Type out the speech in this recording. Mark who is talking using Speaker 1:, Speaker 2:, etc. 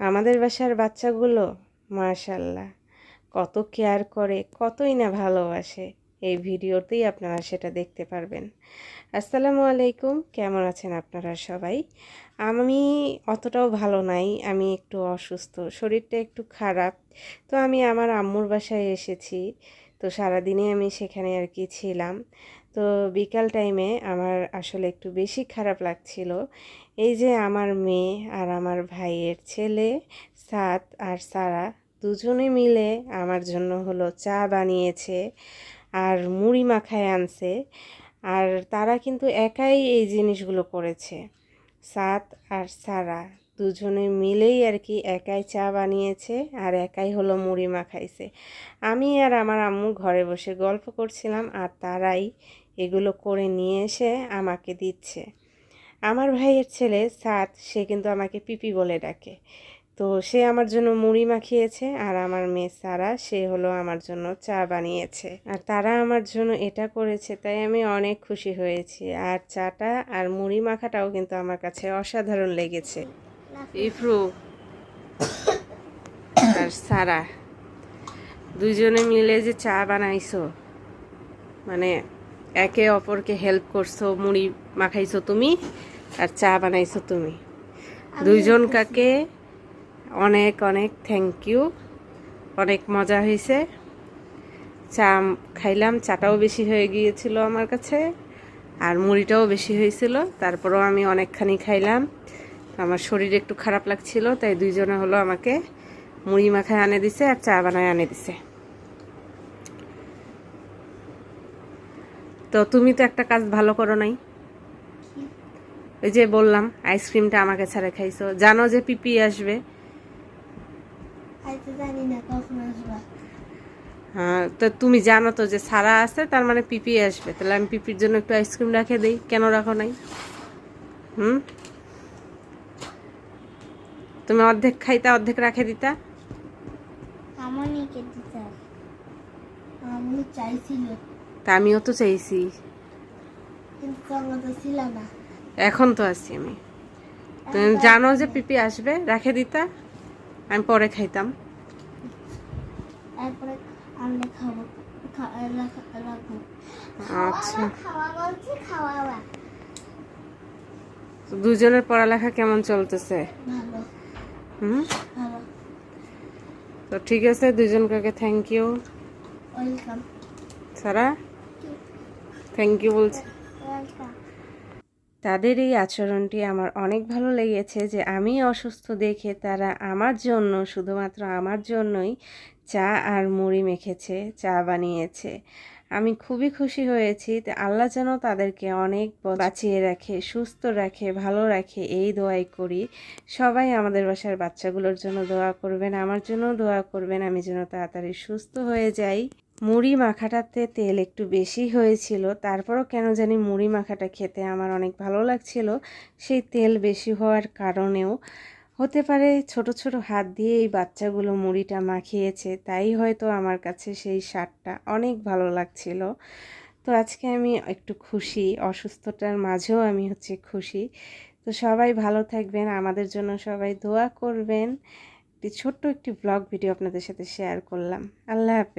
Speaker 1: আমাদের বাসার বাচ্চাগুলো, মাশাল্লাহ, কত কেয়ার করে, কতই না ভালোবাসে। এই ভিডিওতেই আপনারা সেটা দেখতে পারবেন। আসসালামু আলাইকুম, কেমন আছেন আপনারা সবাই? আমি অতটাও ভালো নাই, আমি একটু অসুস্থ, শরীরটা একটু খারাপ। তো আমি আমার আম্মুর বাসায় এসেছি। তো সারাদিনে আমি সেখানে আর কি ছিলাম। তো বিকাল টাইমে আমার আসলে একটু বেশি খারাপ লাগছিল। এই যে আমার মেয়ে আর আমার ভাইয়ের ছেলে, সাত আর সারা দুজনে মিলে আমার জন্য হলো চা বানিয়েছে আর মুড়ি মাখায় আনছে আর তারা কিন্তু একাই এই জিনিসগুলো করেছে। সাত আর সারা দুজনে মিলেই আর কি একাই চা বানিয়েছে আর একাই হলো মুড়ি মাখাইছে। আমি আর আমার আম্মু ঘরে বসে গল্প করছিলাম আর তারাই এগুলো করে নিয়ে এসে আমাকে দিচ্ছে। আমার ভাইয়ের ছেলে সাত সে কিন্তু আমাকে পিপি বলে ডাকে। তো সে আমার জন্য মুড়ি মাখিয়েছে আর আমার মেয়ে সারা, সে হলো আমার জন্য চা বানিয়েছে। আর তারা আমার জন্য এটা করেছে, তাই আমি অনেক খুশি হয়েছি। আর চাটা আর মুড়ি মাখাটাও কিন্তু আমার কাছে অসাধারণ লেগেছে। ইফরু আর সারা। দুইজনে মিলে যে চা বানাইছো মানে একে অপরকে হেল্প করছ মুড়ি মাখাইছো তুমি আর চা বানাইছো তুমি। দুইজন কাকে অনেক অনেক থ্যাংক ইউ অনেক মজা হয়েছে চা খাইলাম চাটাও বেশি হয়ে গিয়েছিল আমার কাছে আর মুড়িটাও বেশি হয়েছিল তারপরেও আমি অনেকখানি খাইলাম। আমার শরীর একটু খারাপ লাগছিল তাই দুইজনে হলো আমাকে মুড়ি মাখায় আনে দিছে আর চা বানায় আনে দিছে। তো তুমি তো একটা কাজ ভালো করো নাই। ওই যে বললাম আইসক্রিমটা আমাকে ছাড়া খাইছো। জানো যে পিপি আসবে।
Speaker 2: না
Speaker 1: হ্যাঁ তো তুমি জানো তো যে সারা আছে তার মানে পিপি আসবে। তাহলে আমি পিপির জন্য একটু আইসক্রিম রাখে দিই। কেন রাখো নাই? হুম? তুমি অর্ধেক খাইতা অর্ধেক রাখে দিতা?
Speaker 2: আমানই কেটে চাই আমি চাইছিল।
Speaker 1: তা আমিও তো চাইছি।
Speaker 2: কিন্তু তোমরা তো ছিল না।
Speaker 1: এখন তো আছি আমি। তুমি জানো যে পিপি আসবে রাখে দিতা? আমি পরে খাইতাম।
Speaker 2: তারপরে আমরা খাব
Speaker 1: আচ্ছা। দুজনের পড়ালেখা কেমন চলতেছে?
Speaker 2: ভালো।
Speaker 1: হুম? তো ঠিক আছে দুজন কাকে থ্যাংক ইউ সারা থ্যাংক ইউ বলছি। তাদের এই আচরণটি আমার অনেক ভালো লেগেছে যে আমি অসুস্থ দেখে তারা আমার জন্য শুধুমাত্র আমার জন্যই চা আর মুড়ি মেখেছে চা বানিয়েছে। আমি খুবই খুশি হয়েছি। আল্লাহ যেন তাদেরকে অনেক বাঁচিয়ে রাখে, সুস্থ রাখে, ভালো রাখে, এই দোয়াই করি। সবাই আমাদের বাসার বাচ্চাগুলোর জন্য দোয়া করবেন, আমার জন্য দোয়া করবেন, আমি যেন তাড়াতাড়ি সুস্থ হয়ে যাই। মুড়ি মাখাটাতে তেল একটু বেশি হয়েছিল, তারপরও কেন জানি মুড়ি মাখাটা খেতে আমার অনেক ভালো লাগছিল। সেই তেল বেশি হওয়ার কারণেও হতে পারে ছোট ছোট হাত দিয়ে এই বাচ্চাগুলো মুড়িটা মাখিয়েছে, তাই হয়তো আমার কাছে সেই স্বাদটা অনেক ভালো লাগছিল। তো আজকে আমি একটু খুশি, অসুস্থতার মাঝেও আমি হচ্ছে খুশি। তো সবাই ভালো থাকবেন, আমাদের জন্য সবাই দোয়া করবেন। একটি ছোট্ট একটি ব্লগ ভিডিও আপনাদের সাথে শেয়ার করলাম। আল্লাহ হাফেজ।